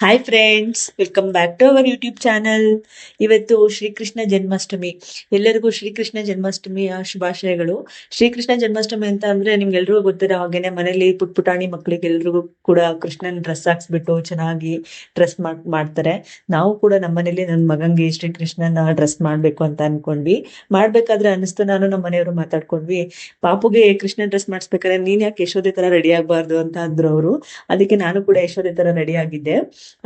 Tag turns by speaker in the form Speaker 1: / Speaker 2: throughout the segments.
Speaker 1: Hi friends welcome back to our YouTube channel ಇವತ್ತು ಶ್ರೀಕೃಷ್ಣ ಜನ್ಮಾಷ್ಟಮಿ. ಎಲ್ಲರಿಗೂ ಶ್ರೀಕೃಷ್ಣ ಜನ್ಮಾಷ್ಟಮಿಯ ಶುಭಾಶಯಗಳು. ಶ್ರೀಕೃಷ್ಣ ಜನ್ಮಾಷ್ಟಮಿ ಅಂತ ಅಂದ್ರೆ ನಿಮ್ಗೆಲ್ರಿಗೂ ಗೊತ್ತಿರೋ ಹಾಗೇನೆ ಮನೇಲಿ ಪುಟ್ ಪುಟಾಣಿ ಮಕ್ಕಳಿಗೆ ಎಲ್ರಿಗೂ ಕೂಡ ಕೃಷ್ಣನ್ ಡ್ರೆಸ್ ಹಾಕ್ಸ್ಬಿಟ್ಟು ಚೆನ್ನಾಗಿ ಡ್ರೆಸ್ ಮಾಡ್ತಾರೆ. ನಾವು ಕೂಡ ನಮ್ಮನೇಲಿ ನನ್ನ ಮಗಂಗೆ ಶ್ರೀಕೃಷ್ಣನ ಡ್ರೆಸ್ ಮಾಡ್ಬೇಕು ಅಂತ ಅನ್ಕೊಂಡ್ವಿ. ಮಾಡ್ಬೇಕಾದ್ರೆ ಅನಿಸ್ತು ನಾನು ನಮ್ಮ ಮನೆಯವರು ಮಾತಾಡ್ಕೊಂಡ್ವಿ. ಪಾಪುಗೆ ಕೃಷ್ಣ ಡ್ರೆಸ್ ಮಾಡಿಸ್ಬೇಕಾದ್ರೆ ನೀನ್ ಯಾಕೆ ಯಶೋದೆ ತರ ರೆಡಿ ಆಗ್ಬಾರ್ದು? ಅಂತ ಅಂದ್ರು ಅವರು. ಅದಕ್ಕೆ ನಾನು ಕೂಡ ಯಶೋದೆ ತರ ರೆಡಿ ಆಗಿದ್ದೆ.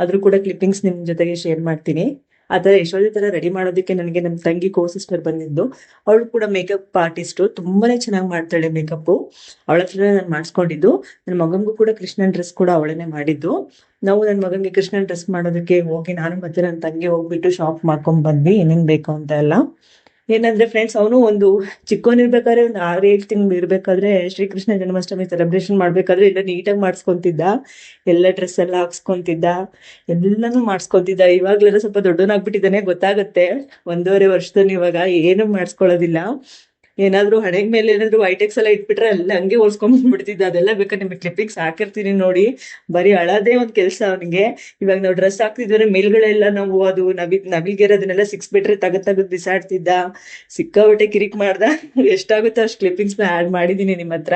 Speaker 1: ಅದ್ರ ಕೂಡ ಕ್ಲಿಪ್ಪಿಂಗ್ಸ್ ನಿಮ್ ಜೊತೆಗೆ ಶೇರ್ ಮಾಡ್ತೀನಿ. ಆ ಥರ ಯಶೋದೆ ತರ ರೆಡಿ ಮಾಡೋದಕ್ಕೆ ನನಗೆ ನಮ್ಮ ತಂಗಿ ಕೋ ಸಿಸ್ಟರ್ ಬಂದಿದ್ದು. ಅವಳು ಕೂಡ ಮೇಕಪ್ ಆರ್ಟಿಸ್ಟು ತುಂಬಾನೇ ಚೆನ್ನಾಗಿ ಮಾಡ್ತಾಳೆ ಮೇಕಪ್ ಅವಳ ಹತ್ರ ನಾನು ಮಾಡಿಸ್ಕೊಂಡಿದ್ದು. ನನ್ನ ಮಗಂಗೂ ಕೂಡ ಕೃಷ್ಣನ್ ಡ್ರೆಸ್ ಕೂಡ ಅವಳನ್ನೇ ಮಾಡಿದ್ದು. ನಾವು ನನ್ನ ಮಗನಿಗೆ ಕೃಷ್ಣನ್ ಡ್ರೆಸ್ ಮಾಡೋದಕ್ಕೆ ಹೋಗಿ ನಾನು ಮತ್ತೆ ನನ್ನ ತಂಗಿ ಹೋಗ್ಬಿಟ್ಟು ಶಾಪ್ ಮಾಡ್ಕೊಂಡ್ ಬಂದ್ವಿ. ಏನೇನ್ ಬೇಕು ಅಂತ ಎಲ್ಲ. ಏನಂದ್ರೆ ಫ್ರೆಂಡ್ಸ್ ಅವನು ಒಂದು ಚಿಕ್ಕವನಿರ್ಬೇಕಾದ್ರೆ ಒಂದು ಆರು ಏಳು ತಿಂಗಳು ಇರ್ಬೇಕಾದ್ರೆ ಶ್ರೀಕೃಷ್ಣ ಜನ್ಮಾಷ್ಟಮಿ ಸೆಲೆಬ್ರೇಷನ್ ಮಾಡ್ಬೇಕಾದ್ರೆ ಎಲ್ಲ ನೀಟಾಗಿ ಮಾಡಿಸ್ಕೊಂತಿದ್ದ. ಎಲ್ಲ ಡ್ರೆಸ್ ಎಲ್ಲ ಹಾಕ್ಸ್ಕೊಂತಿದ್ದ. ಎಲ್ಲಾನು ಮಾಡಿಸ್ಕೊಂತಿದ್ದ. ಇವಾಗ್ಲೆಲ್ಲ ಸ್ವಲ್ಪ ದೊಡ್ಡವನಾಗ್ಬಿಟ್ಟಿದ್ದಾನೆ, ಗೊತ್ತಾಗುತ್ತೆ. ಒಂದೂವರೆ ವರ್ಷದಲ್ಲಿ ಇವಾಗ ಏನು ಮಾಡಿಸ್ಕೊಳ್ಳೋದಿಲ್ಲ. ಏನಾದ್ರು ಹಣೆಗ್ ಮೇಲೆ ಏನಾದ್ರು ವೈಟೆಕ್ಸ್ ಎಲ್ಲ ಇಟ್ಬಿಟ್ರೆ ಎಲ್ಲ ಹಂಗೆ ಹೊಲ್ಸ್ಕೊಂಡ್ ಬಿಡ್ತಿದ್ದ ಅದೆಲ್ಲ ಬೇಕಾದ್ರೆ ನಿಮಗೆ ಕ್ಲಿಪ್ಪಿಂಗ್ಸ್ ಹಾಕಿರ್ತೀನಿ ನೋಡಿ. ಬರೀ ಅಳದೇ ಒಂದ್ ಕೆಲಸ ಅವನಿಗೆ. ಇವಾಗ ನಾವು ಡ್ರೆಸ್ ಹಾಕ್ತಿದ್ರೆ ಮೇಲ್ಗಳೆಲ್ಲ ನಾವು ಅದು ನವಿ ನವಿಲ್ಗೆರೆ ಅದನ್ನೆಲ್ಲ ಸಿಕ್ಸ್ ಬಿಟ್ರೆ ತಗದ್ ತಗದ್ ಬಿಸಾಡ್ತಿದ್ದ. ಸಿಕ್ಕಾಬಟ್ಟೆ ಕಿರಿಕ್ ಮಾಡ್ದ. ಎಷ್ಟಾಗುತ್ತೋ ಅಷ್ಟು ಕ್ಲಿಪ್ಪಿಂಗ್ಸ್ ಆಡ್ ಮಾಡಿದೀನಿ ನಿಮ್ಮ ಹತ್ರ.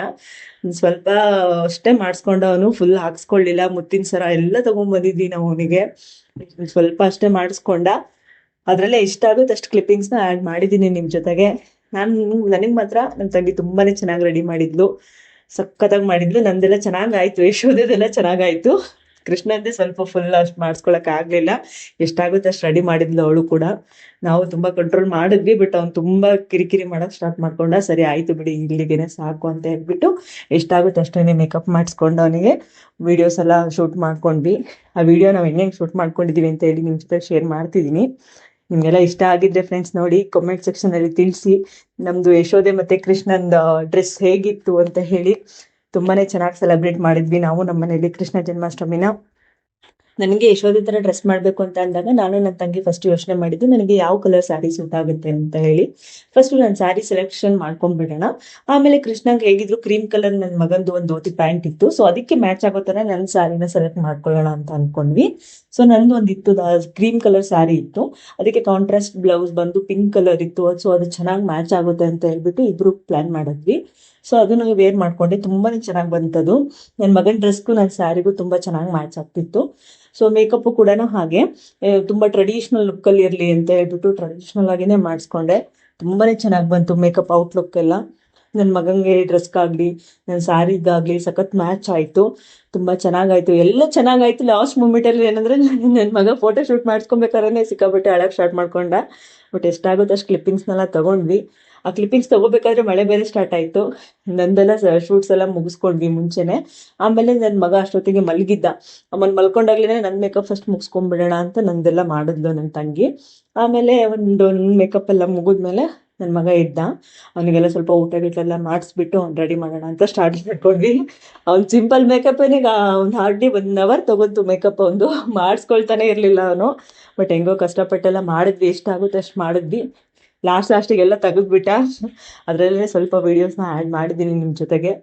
Speaker 1: ಸ್ವಲ್ಪ ಅಷ್ಟೇ ಮಾಡಿಸ್ಕೊಂಡ ಅವನು ಫುಲ್ ಹಾಕ್ಸ್ಕೊಳ್ಳಿಲ್ಲ. ಮುತ್ತಿನ ಸರ ಎಲ್ಲ ತಗೊಂಡ್ ಬಂದಿದ್ವಿ ನಾವು ಅವನಿಗೆ. ಸ್ವಲ್ಪ ಅಷ್ಟೇ ಮಾಡಿಸ್ಕೊಂಡ. ಅದ್ರಲ್ಲೇ ಇಷ್ಟ ಆಗುತ್ತೆ ಅಷ್ಟು ಕ್ಲಿಪ್ಪಿಂಗ್ಸ್ನ ನ ಆಡ್ ಮಾಡಿದೀನಿ ನಿಮ್ ಜೊತೆಗೆ. ನಾನು ನನಗೆ ಮಾತ್ರ ನನ್ನ ತಂಗಿ ತುಂಬಾನೇ ಚೆನ್ನಾಗಿ ರೆಡಿ ಮಾಡಿದ್ಲು. ಸಖತ್ತಾಗಿ ಮಾಡಿದ್ಲು. ನಂದೆಲ್ಲ ಚೆನ್ನಾಗಾಯ್ತು. ಯಶೋದೆಲ್ಲ ಚೆನ್ನಾಗಾಯ್ತು. ಕೃಷ್ಣಂದೇ ಸ್ವಲ್ಪ ಫುಲ್ ಅಷ್ಟು ಮಾಡಿಸ್ಕೊಳಕ್ ಆಗ್ಲಿಲ್ಲ. ಎಷ್ಟಾಗುತ್ತೆ ಅಷ್ಟು ರೆಡಿ ಮಾಡಿದ್ಲು ಅವಳು ಕೂಡ. ನಾವು ತುಂಬಾ ಕಂಟ್ರೋಲ್ ಮಾಡಿದ್ವಿ ಬಟ್ ಅವ್ನು ತುಂಬಾ ಕಿರಿಕಿರಿ ಮಾಡಕ್ ಸ್ಟಾರ್ಟ್ ಮಾಡ್ಕೊಂಡ, ಸರಿ, ಆಯ್ತು ಬಿಡಿ ಇಲ್ಲಿಗೆನೆ ಸಾಕು, ಅಂತ ಹೇಳ್ಬಿಟ್ಟು ಎಷ್ಟಾಗುತ್ತೆ ಅಷ್ಟೇನೆ ಮೇಕಪ್ ಮಾಡಿಸ್ಕೊಂಡು ಅವನಿಗೆ. ವಿಡಿಯೋಸ್ ಎಲ್ಲ ಶೂಟ್ ಮಾಡ್ಕೊಂಡ್ವಿ. ಆ ವಿಡಿಯೋ ನಾವು ಹೆಂಗೆ ಶೂಟ್ ಮಾಡ್ಕೊಂಡಿದೀವಿ ಅಂತ ಹೇಳಿ ನಿಮ್ ಜೊತೆ ಶೇರ್ ಮಾಡ್ತಿದೀನಿ. ನಿಮ್ಗೆಲ್ಲ ಇಷ್ಟ ಆಗಿದ್ರೆ ಫ್ರೆಂಡ್ಸ್ ನೋಡಿ ಕಮೆಂಟ್ ಸೆಕ್ಷನ್ ಅಲ್ಲಿ ತಿಳಿಸಿ. ನಮ್ದು ಯಶೋದೆ ಮತ್ತೆ ಕೃಷ್ಣನ್ ಡ್ರೆಸ್ ಹೇಗಿತ್ತು ಅಂತ ಹೇಳಿ. ತುಂಬಾನೇ ಚೆನ್ನಾಗಿ ಸೆಲೆಬ್ರೇಟ್ ಮಾಡಿದ್ವಿ ನಾವು ನಮ್ಮ ಮನೆಯಲ್ಲಿ ಕೃಷ್ಣ ಜನ್ಮಾಷ್ಟಮಿನ. ನನಗೆ ಯಶೋಧಿ ತರ ಡ್ರೆಸ್ ಮಾಡ್ಬೇಕು ಅಂತ ಅಂದಾಗ ನಾನು ನನ್ನ ತಂಗಿ ಫಸ್ಟ್ ಯೋಚನೆ ಮಾಡಿದ್ದು, ನನಗೆ ಯಾವ ಕಲರ್ ಸ್ಯಾರಿ ಸೂಟ್ ಆಗುತ್ತೆ? ಅಂತ ಹೇಳಿ. ಫಸ್ಟ್ ನಾನು ಸ್ಯಾರಿ ಸೆಲೆಕ್ಷನ್ ಮಾಡ್ಕೊಂಡ್ಬಿಡೋಣ. ಆಮೇಲೆ ಕೃಷ್ಣಂಗೆ ಹೇಗಿದ್ರು ಕ್ರೀಮ್ ಕಲರ್ ನನ್ನ ಮಗಂದು ಒಂದು ಧೋತಿ ಪ್ಯಾಂಟ್ ಇತ್ತು. ಸೊ ಅದಕ್ಕೆ ಮ್ಯಾಚ್ ಆಗೋ ತರ ನನ್ನ ಸ್ಯಾರಿನ ಸೆಲೆಕ್ಟ್ ಮಾಡ್ಕೊಳ್ಳೋಣ ಅಂತ ಅನ್ಕೊಂಡ್ವಿ. ಸೊ ನಂದು ಒಂದು ಇತ್ತು ಕ್ರೀಮ್ ಕಲರ್ ಸ್ಯಾರಿ ಇತ್ತು. ಅದಕ್ಕೆ ಕಾಂಟ್ರಾಸ್ಟ್ ಬ್ಲೌಸ್ ಬಂದು ಪಿಂಕ್ ಕಲರ್ ಇತ್ತು. ಸೊ ಅದು ಚೆನ್ನಾಗಿ ಮ್ಯಾಚ್ ಆಗುತ್ತೆ ಅಂತ ಹೇಳ್ಬಿಟ್ಟು ಇಬ್ರು ಪ್ಲಾನ್ ಮಾಡಿದ್ವಿ. ಸೊ ಅದನ್ನು ವೇರ್ ಮಾಡ್ಕೊಂಡೆ. ತುಂಬಾನೇ ಚೆನ್ನಾಗಿ ಬಂತದು. ನನ್ನ ಮಗನ ಡ್ರೆಸ್ಗೂ ನನ್ನ ಸ್ಯಾರಿಗೂ ತುಂಬಾ ಚೆನ್ನಾಗಿ ಮ್ಯಾಚ್ ಆಗ್ತಿತ್ತು. ಸೊ ಮೇಕಪ್ ಕೂಡ ಹಾಗೆ. ತುಂಬಾ ಟ್ರೆಡಿಷನಲ್ ಲುಕ್ ಅಲ್ಲಿ ಇರ್ಲಿ ಅಂತ ಹೇಳ್ಬಿಟ್ಟು ಟ್ರೆಡಿಷನಲ್ ಆಗಿನೇ ಮಾಡಿಸ್ಕೊಂಡೆ. ತುಂಬಾನೇ ಚೆನ್ನಾಗಿ ಬಂತು ಮೇಕಪ್ ಔಟ್ ಲುಕ್ ಎಲ್ಲ ನನ್ನ ಮಗಂಗೆ ಡ್ರೆಸ್ಗಾಗ್ಲಿ ನನ್ನ ಸ್ಯಾರಿಗಾಗ್ಲಿ ಸಖತ್ ಮ್ಯಾಚ್ ಆಯ್ತು. ತುಂಬಾ ಚೆನ್ನಾಗಾಯ್ತು. ಎಲ್ಲ ಚೆನ್ನಾಗಾಯ್ತು. ಲಾಸ್ಟ್ ಮೂಮೆಂಟ್ ಅಲ್ಲಿ ಏನಂದ್ರೆ ನನ್ನ ಮಗ ಫೋಟೋ ಶೂಟ್ ಮಾಡಿಸ್ಕೊಬೇಕಾದ್ರೆ ಸಿಕ್ಕಾಬಿಟ್ಟೆ ಅಳಕ್ ಸ್ಟಾರ್ಟ್ ಮಾಡ್ಕೊಂಡ. ಬಟ್ ಎಷ್ಟಾಗುತ್ತೆ ಅಷ್ಟು ಕ್ಲಿಪ್ಪಿಂಗ್ಸ್ನೆಲ್ಲ ತಗೊಂಡ್ವಿ. ಆ ಕ್ಲಿಪ್ಪಿಂಗ್ಸ್ ತಗೋಬೇಕಾದ್ರೆ ಮಳೆ ಬೇರೆ ಸ್ಟಾರ್ಟ್ ಆಯ್ತು. ನಂದೆಲ್ಲ ಶೂಟ್ಸ್ ಎಲ್ಲ ಮುಗಿಸ್ಕೊಂಡ್ವಿ ಮುಂಚೆನೆ. ಆಮೇಲೆ ನನ್ನ ಮಗ ಅಷ್ಟೊತ್ತಿಗೆ ಮಲಗಿದ್ದ. ಅಮ್ಮನ್ ಮಲ್ಕೊಂಡಾಗ್ಲೇನೆ ನನ್ ಮೇಕಪ್ ಫಸ್ಟ್ ಮುಗಿಸ್ಕೊಂಡ್ಬಿಡೋಣ ಅಂತ ನಂದೆಲ್ಲ ಮಾಡಿದ್ಲು ನನ್ನ ತಂಗಿ. ಆಮೇಲೆ ಒಂದು ಮೇಕಪ್ ಎಲ್ಲ ಮುಗಿದ್ಮೇಲೆ ನನ್ನ ಮಗ ಇದ್ದ. ಅವನಿಗೆಲ್ಲ ಸ್ವಲ್ಪ ಊಟ ಗೀಟ ಮಾಡಿಸ್ಬಿಟ್ಟು ಅವ್ನು ರೆಡಿ ಮಾಡೋಣ ಅಂತ ಸ್ಟಾರ್ಟ್ ಮಾಡ್ಕೊಂಡ್ವಿ. ಅವ್ನು ಸಿಂಪಲ್ ಮೇಕಪ್ ಏನಿಗೆ ಅವ್ನು ಹಾರ್ಡ್ಲಿ ಒನ್ ಅವರ್ ತಗೊಂತು ಮೇಕಪ್ ಒಂದು ಮಾಡಿಸ್ಕೊಳ್ತಾನೆ ಇರಲಿಲ್ಲ ಅವನು. ಬಟ್ ಹೆಂಗೋ ಕಷ್ಟಪಟ್ಟೆಲ್ಲ ಮಾಡಿದ್ವಿ ಎಷ್ಟಾಗುತ್ತೆ ಅಷ್ಟು ಮಾಡಿದ್ವಿ. ಲಾಸ್ಟ್ ಲಾಸ್ಟಿಗೆಲ್ಲ ತೆಗೆದ್ಬಿಟ್ಟ. ಅದರಲ್ಲೇ ಸ್ವಲ್ಪ ವೀಡಿಯೋಸ್ನ ಆ್ಯಡ್ ಮಾಡಿದ್ದೀನಿ ನಿಮ್ಮ ಜೊತೆಗೆ.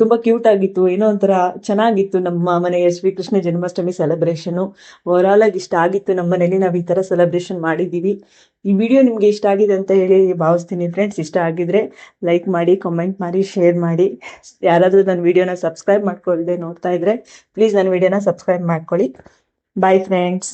Speaker 1: ತುಂಬ ಕ್ಯೂಟ್ ಆಗಿತ್ತು. ಏನೋ ಒಂಥರ ಚೆನ್ನಾಗಿತ್ತು ನಮ್ಮ ಮನೆಯ ಶ್ರೀಕೃಷ್ಣ ಜನ್ಮಾಷ್ಟಮಿ ಸೆಲೆಬ್ರೇಷನು ಓವರಾಲ್ ಆಗಿ ಇಷ್ಟ ಆಗಿತ್ತು ನಮ್ಮ ಮನೇಲಿ ನಾವು ಈ ಥರ ಸೆಲೆಬ್ರೇಷನ್ ಮಾಡಿದ್ದೀವಿ ಈ ವಿಡಿಯೋ ನಿಮಗೆ ಇಷ್ಟ ಆಗಿದೆ ಅಂತ ಹೇಳಿ ಭಾವಿಸ್ತೀನಿ ಫ್ರೆಂಡ್ಸ್ ಇಷ್ಟ ಆಗಿದ್ರೆ ಲೈಕ್ ಮಾಡಿ ಕಮೆಂಟ್ ಮಾಡಿ ಶೇರ್ ಮಾಡಿ. ಯಾರಾದರೂ ನನ್ನ ವಿಡಿಯೋನ ಸಬ್ಸ್ಕ್ರೈಬ್ ಮಾಡ್ಕೊಳ್ಳದೆ ನೋಡ್ತಾ ಇದ್ರೆ ಪ್ಲೀಸ್ ನನ್ನ ವಿಡಿಯೋನ ಸಬ್ಸ್ಕ್ರೈಬ್ ಮಾಡ್ಕೊಳ್ಳಿ. Bye friends